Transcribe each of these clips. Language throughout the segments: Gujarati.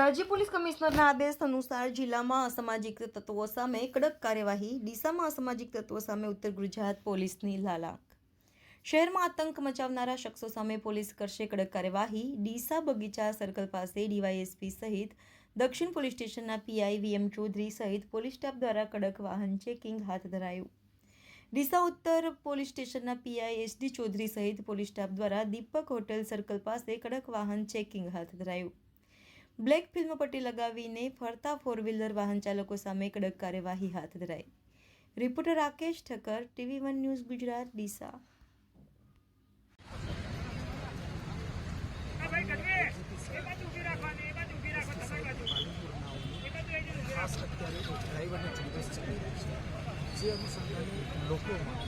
રાજ્ય પોલીસ કમિશનરના આદેશ અનુસાર જિલ્લામાં અસામાજિક તત્વો સામે કડક કાર્યવાહી, ડીસામાં અસામાજિક તત્વો સામે ઉત્તર ગુજરાત પોલીસની લાલાક. શહેરમાં આતંક મચાવનારા શખ્સો સામે પોલીસ કરશે કડક કાર્યવાહી. ડીસા બગીચા સર્કલ પાસે ડીવાયએસપી સહિત દક્ષિણ પોલીસ સ્ટેશનના પીઆઈ વીએમ ચૌધરી સહિત પોલીસ સ્ટાફ દ્વારા કડક વાહન ચેકિંગ હાથ ધરાયું. ડીસા ઉત્તર પોલીસ સ્ટેશનના પીઆઈ એસડી ચૌધરી સહિત પોલીસ સ્ટાફ દ્વારા દીપક હોટેલ સર્કલ પાસે કડક વાહન ચેકિંગ હાથ ધરાયું. બ્લેક ફિલ્મ પટ્ટી લગાવીને ફરતા ફોર વ્હીલર વાહન ચાલકો સામે કડક કાર્યવાહી હાથ ધરાઈ. Reporter Rakesh Thakkar TV one news Gujarat Deesa. ખાસ અત્યારે ડ્રાઈવરના ઝુંબેશ ચાલી રહી છે. જે અનુસંધાને લોકોમાં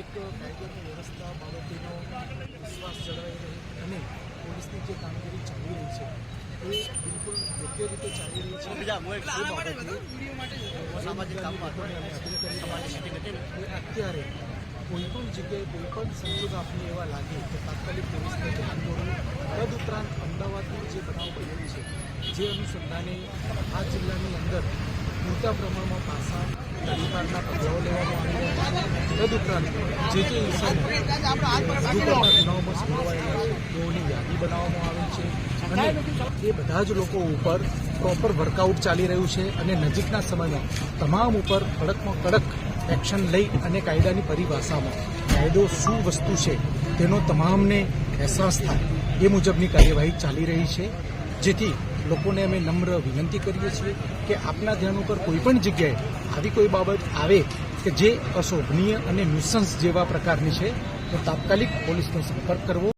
એક કાયદોની વ્યવસ્થા બાબતેનો વિશ્વાસ જળવાઈ રહે અને પોલીસની જે કામગીરી ચાલી રહી છે એ બિલકુલ યોગ્ય રીતે ચાલી રહી છે એ બાબતે સામાજિક કામમાં અમે અપીલ કરી રહ્યા છીએ કે અત્યારે કોઈ પણ જગ્યાએ કોઈ પણ સંજોગ આપને એવા લાગે તો તાત્કાલિક પોલીસને ધ્યાન દોરવું તદુપરાંત અમદાવાદનો જે બનાવ બન્યો છે જે અનુસંધાને આ જિલ્લાની અંદર પૂરતા પ્રમાણમાં પાસા તરીકાના પગલાઓ લેવામાં આવી તદુપરાંત જે જે ઇસમો ગુનાઓમાં સંડોવાયેલા તેઓની યાદી બનાવવામાં અને એ બધા જ લોકો ઉપર પ્રોપર વર્કઆઉટ ચાલી રહ્યું છે અને નજીકના સમયમાં તમામ ઉપર કડકમાં કડક એક્શન લઈ અને કાયદાની પરિભાષામાં કાયદો શું વસ્તુ છે તેનો તમામને અહેસાસ થાય એ મુજબની કાર્યવાહી ચાલી રહી છે. જેથી લોકોને અમે નમ્ર વિનંતી કરીએ છીએ કે આપના ધ્યાન ઉપર કોઈ પણ જગ્યાએ આવી કોઈ બાબત આવે કે જે અશોભનીય અને ન્યુસન્સ જેવા પ્રકારની છે, તો તાત્કાલિક પોલીસનો સંપર્ક કરવો.